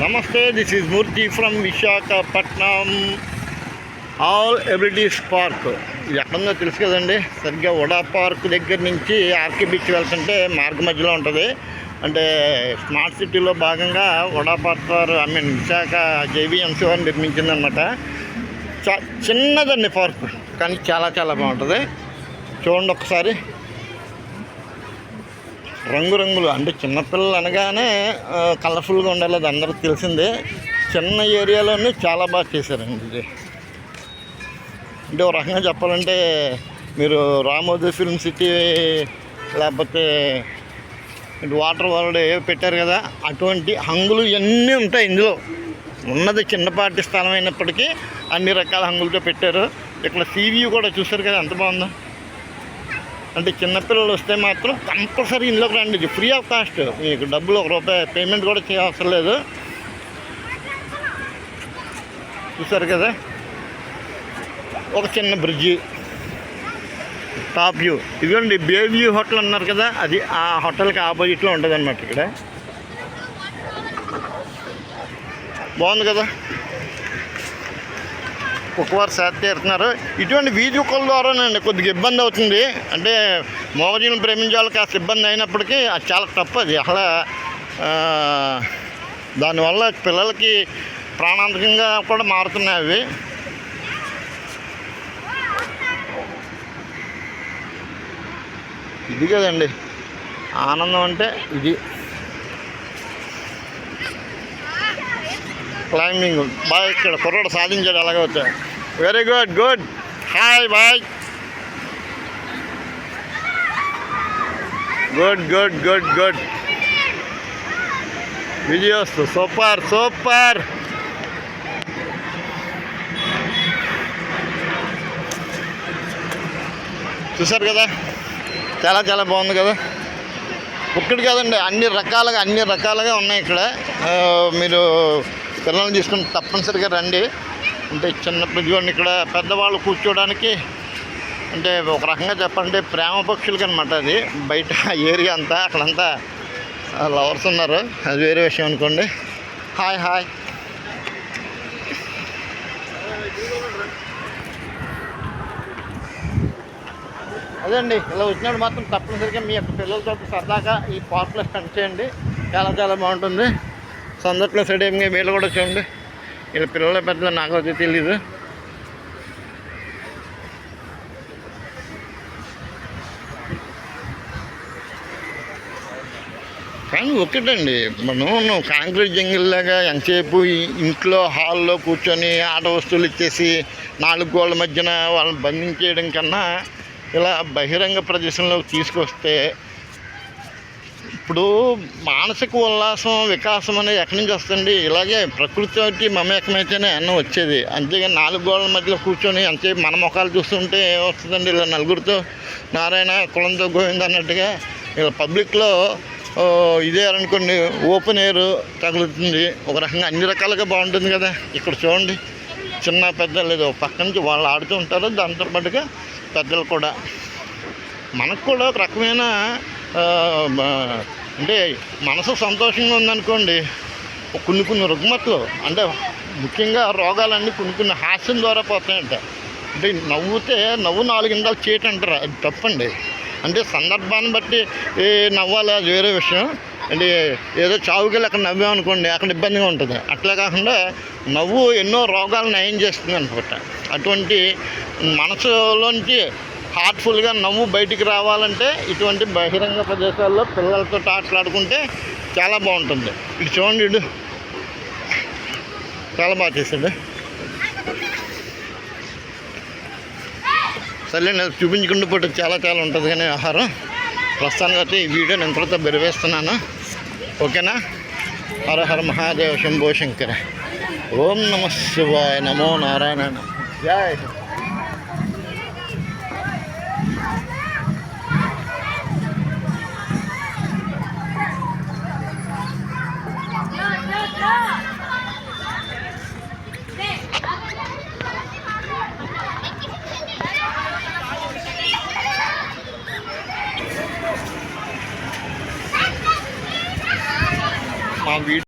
నమస్తే this is Murthy from Visakhapatnam all abilities park ఇది ఎక్కడుందో తెలుసు కదండి. సరిగ్గా వడా పార్క్ దగ్గర నుంచి ఆర్కే బీచ్ వెళ్తుంటే మార్గ మధ్యలో ఉంటుంది. అంటే స్మార్ట్ సిటీలో భాగంగా వడా పార్క్ వారు ఐ మీన్ విశాఖ జేబీఎంసీ వారు నిర్మించిందనమాట చా చిన్నదండి పార్క్ కానీ చాలా చాలా బాగుంటుంది. చూడండి ఒకసారి. రంగురంగులు అంటే చిన్నపిల్లలు అనగానే కలర్ఫుల్గా ఉండాలి అది అందరికి తెలిసిందే. చిన్న ఏరియాలోనే చాలా బాగా చేశారండి ఇది. అంటే ఒక రకంగా చెప్పాలంటే మీరు రామోజీ ఫిల్మ్ సిటీ లేకపోతే ఇటు వాటర్ వరల్డ్ ఏవో పెట్టారు కదా అటువంటి హంగులు ఇవన్నీ ఉంటాయి ఇందులో? ఉన్నది చిన్నపాటి స్థలం అయినప్పటికీ అన్ని రకాల హంగులతో పెట్టారు. ఇక్కడ సీవీ కూడా చూసారు కదా ఎంత బాగుందో. అంటే చిన్నపిల్లలు వస్తే మాత్రం కంపల్సరీ ఇందులోకి రండి. ఇది ఫ్రీ ఆఫ్ కాస్ట్. మీకు డబ్బులు ఒక రూపాయి పేమెంట్ కూడా చేయవసరం లేదు. చూసారు కదా? ఒక చిన్న బ్రిడ్జి టాప్ వ్యూ ఇదిగోండి బే వ్యూ హోటల్ అన్నారు కదా? అది ఆ హోటల్కి ఆపోజిట్లో ఉంటుంది అనమాట ఇక్కడ. బాగుంది కదా? కుక్కవారు సేద తీరుతున్నారు ఇటువంటి వీధి కుక్కల ద్వారానండి కొద్దిగా ఇబ్బంది అవుతుంది. అంటే మోగజీలను ప్రేమించే వాళ్ళకి కాస్త ఇబ్బంది అయినప్పటికీ అది చాలా తప్పు అది. అలా దానివల్ల పిల్లలకి ప్రాణాంతకంగా కూడా మారుతున్నాయి అవి. ఇది కదండి. ఆనందం అంటే ఇది. క్లైంబింగ్. బాగా ఇక్కడ కుర్రోడు సాధించాడు అలాగే very good good hi bye good good good good videos super super చూసారు కదా? చాలా చాలా బాగుంది కదా? ఒక్కటి కాదండి అన్ని రకాలుగా అన్ని రకాలుగా ఉన్నాయి ఇక్కడ. మీరు పిల్లల్ని తీసుకుని తప్పనిసరిగా రండి. అంటే చిన్న ఇదిగోండి ఇక్కడ పెద్దవాళ్ళు కూర్చోవడానికి అంటే ఒక రకంగా చెప్పాలంటే ప్రేమ పక్షులకి అనమాట అది. బయట ఏరియా అంతా అక్కడంతా లవర్స్ ఉన్నారు. అది వేరే విషయం అనుకోండి. Hi hi. అదే అండి ఇలా వచ్చినప్పుడు మాత్రం తప్పనిసరిగా మీ యొక్క పిల్లలతో సరదాగా ఈ పార్క్లో స్పెండ్ చేయండి. చాలా చాలా బాగుంటుంది. సందట్లో స్టేడియంగా వీళ్ళు కూడా చూడండి. వీళ్ళ పిల్లల పెద్దలు నాకు అయితే తెలీదు. కానీ ఒకటండి మనం కాంక్రీట్ జంగిల్లాగా ఎంతసేపు ఇంట్లో హాల్లో కూర్చొని ఆట వస్తువులు ఇచ్చేసి నాలుగు గోళ్ళ మధ్యన వాళ్ళని బంధించేయడం కన్నా ఇలా బహిరంగ ప్రదేశంలోకి తీసుకొస్తే ఇప్పుడు మానసిక ఉల్లాసం వికాసం అనేది ఎక్కడి నుంచి వస్తుంది ఇలాగే ప్రకృతితోటి మమేకమైతేనే అన్నం వచ్చేది. అంతేగాని నాలుగు గోడల మధ్యలో కూర్చొని అంతే మన ముఖాలు చూస్తుంటే ఏమొస్తుందండి ఇలా నలుగురితో? నారాయణ కులంతో గోవింద అన్నట్టుగా ఇలా పబ్లిక్లో ఇదే అనుకోండి ఓపెన్ ఎయిర్ తగులుతుంది. ఒక రకంగా అన్ని రకాలుగా బాగుంటుంది కదా. ఇక్కడ చూడండి చిన్న పెద్ద లేదు పక్క నుంచి వాళ్ళు ఆడుతూ ఉంటారు. దాంతోపాటుగా పెద్దలు కూడా. మనకు కూడా ఒక రకమైన అంటే మనసు సంతోషంగా ఉందనుకోండి కొన్ని కొన్ని రుగ్మతలు అంటే ముఖ్యంగా రోగాలన్నీ కొన్ని కొన్ని హాస్యం ద్వారా పోతాయంట. అంటే నవ్వుతే నవ్వు నాలుగిందాలు చేయటం అంటారు అది తప్పండి. అంటే సందర్భాన్ని బట్టి నవ్వాలి అది వేరే విషయం. అంటే ఏదో చావుకెళ్ళి అక్కడ నవ్వామనుకోండి అక్కడ ఇబ్బందిగా ఉంటుంది. అట్లా కాకుండా నవ్వు ఎన్నో రోగాలు నయం చేస్తుంది అనమాట అటువంటి మనసులోంచి హార్ట్ఫుల్గా నవ్వు బయటికి రావాలంటే ఇటువంటి బహిరంగ ప్రదేశాల్లో పిల్లలతో ఆటలాడుకుంటే చాలా బాగుంటుంది. ఇటు చూడండి ఇటు. చాలా బాగా చేసాడు సరే నేను చూపించుకుంటూ పోతే చాలా చాలా ఉంటుంది కానీ ఆహారం. ప్రస్తుతానికి అయితే ఈ వీడియో నేను తర్వాత బెరివేస్తున్నాను ఓకేనా? హర హర మహాదేవ శంభో శంకర. ఓం నమ శివాయ నమో నారాయణ. జయ హింద్. మా వీడియో